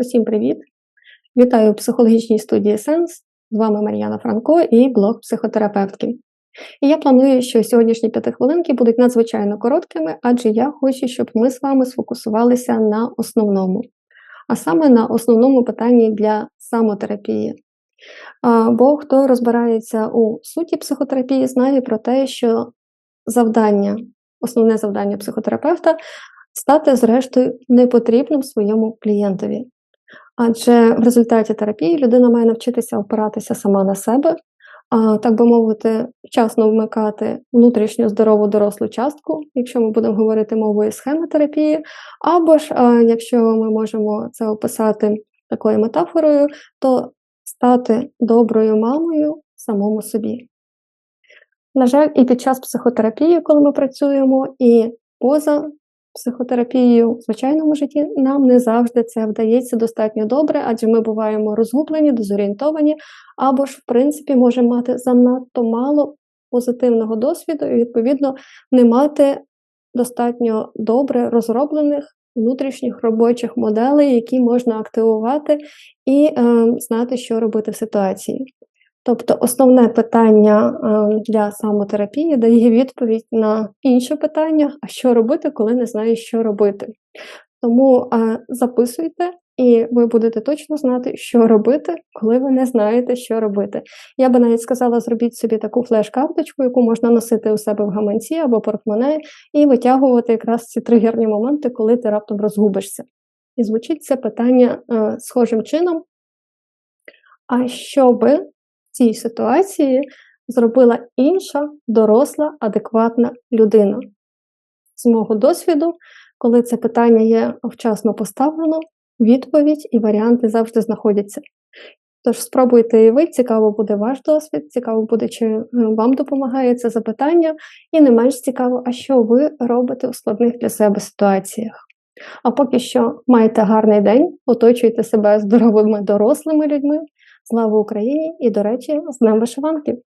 Усім привіт! Вітаю у психологічній студії Сенс. З вами Мар'яна Франко і блог психотерапевтки. І я планую, що сьогоднішні п'ятихвилинки будуть надзвичайно короткими, адже я хочу, щоб ми з вами сфокусувалися на основному, а саме на основному питанні для самотерапії. Бо хто розбирається у суті психотерапії, знає про те, що завдання, основне завдання психотерапевта стати, зрештою, непотрібним своєму клієнтові. Адже в результаті терапії людина має навчитися опиратися сама на себе, а, так би мовити, вчасно вмикати внутрішню здорову дорослу частку, якщо ми будемо говорити мовою схемотерапії, або ж, а, якщо ми можемо це описати такою метафорою, то стати доброю мамою самому собі. На жаль, і під час психотерапії, коли ми працюємо, і поза психотерапією в звичайному житті нам не завжди це вдається достатньо добре, адже ми буваємо розгублені, дезорієнтовані, або ж, в принципі, можемо мати занадто мало позитивного досвіду і, відповідно, не мати достатньо добре розроблених внутрішніх робочих моделей, які можна активувати і е, знати, що робити в ситуації. Тобто основне питання е, для самотерапії дає відповідь на інше питання: а що робити, коли не знаєш, що робити. Тому е, записуйте, і ви будете точно знати, що робити, коли ви не знаєте, що робити. Я би навіть сказала, зробіть собі таку флеш-карточку, яку можна носити у себе в гаманці або портмоне, і витягувати якраз ці тригерні моменти, коли ти раптом розгубишся. І звучить це питання е, схожим чином. А що би цій ситуації зробила інша доросла, адекватна людина? З мого досвіду, коли це питання є вчасно поставлено, відповідь і варіанти завжди знаходяться. Тож спробуйте і ви, цікаво буде ваш досвід, цікаво буде, чи е, вам допомагає це запитання, і не менш цікаво, а що ви робите у складних для себе ситуаціях. А поки що майте гарний день, оточуйте себе здоровими дорослими людьми. Слава Україні! І, до речі, з Днем вишиванки!